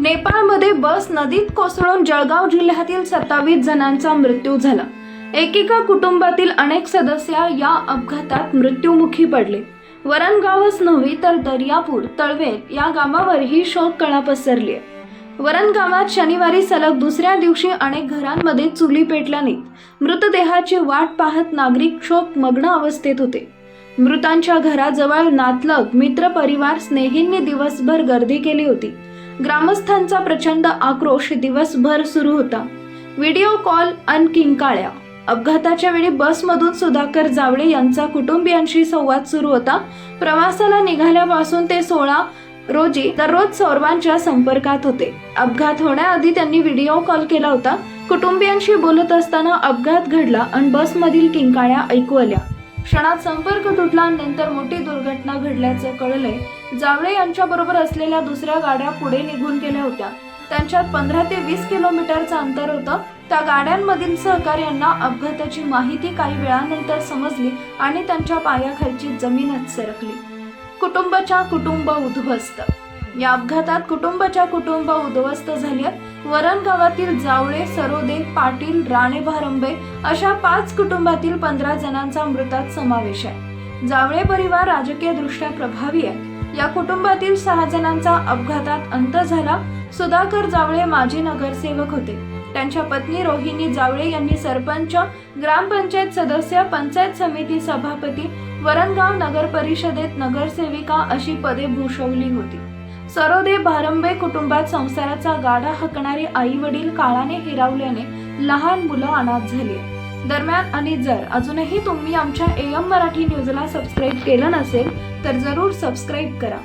नेपाळमध्ये बस नदीत कोसळून जळगाव जिल्ह्यातील सत्तावीस जणांचा मृत्यू झाला. एकेका कुटुंबातील अनेक सदस्य या अपघातात मृत्युमुखी पडले. वरणगावच नव्हे तर दर्यापूर तळवे या गावावरही शोक कळा पसरली आहे वरण गावात शनिवारी सलग दुसऱ्या दिवशी अनेक घरांमध्ये चुली पेटल्याने मृतदेहाची वाट पाहत नागरिक शोक मग्न अवस्थेत होते. मृतांच्या घराजवळ नातलग मित्र परिवार स्नेहींनी दिवसभर गर्दी केली होती. ग्रामस्थांचा प्रचंड आक्रोश दिवसभर सुरू होता. व्हिडिओ कॉल अन किंकाळ्या अपघाताच्या वेळी बसमधून सुधाकर जावळे यांचा कुटुंबियांशी संवाद सुरू होता. प्रवासाला निघाल्यापासून ते सोळा रोजी दररोज सौरवांच्या संपर्कात होते. अपघात होण्याआधी त्यांनी व्हिडिओ कॉल केला होता. कुटुंबियांशी बोलत असताना अपघात घडला आणि बसमधील किंकाळ्या ऐकू आल्या. क्षणात संपर्क तुटला नंतर मोठी दुर्घटना घडल्याचं कळलंय जावळे यांच्याबरोबर असलेल्या दुसऱ्या गाड्या पुढे निघून गेल्या होत्या. त्यांच्यात पंधरा ते वीस किलोमीटरचं अंतर होतं. त्या गाड्यांमधील सहकार्यांना अपघाताची माहिती काही वेळानंतर समजली आणि त्यांच्या पायाखालची जमीनच सरकली. कुटुंबाच्या कुटुंब उद्ध्वस्त. या अपघातात कुटुंबाच्या कुटुंब उद्ध्वस्त झाली वरण गावातील जावळे सरोदे पाटील राणे भारंबे अशा पाच कुटुंबातील पंधरा जणांचा मृतात समावेश आहे. जावळे परिवार राजकीय दृष्ट्या प्रभावी आहे. या कुटुंबातील सहा जणांचा अपघातात अंत झाला. सुधाकर जावळे माजी नगरसेवक होते. त्यांच्या पत्नी रोहिणी जावळे यांनी सरपंच ग्रामपंचायत सदस्य पंचायत समिती सभापती वरणगाव नगर परिषदेत नगरसेविका अशी पदे भूषवली होती. सरोदे भारंबे कुटुंबात संसाराचा गाडा हाकणारे आई वडील काळाने हिरावल्याने लहान मुलं अनाथ झाली. दरम्यान आणि जर अजूनही तुम्ही आमच्या एम मराठी न्यूजला सबस्क्राईब केलं नसेल तर जरूर सबस्क्राईब करा.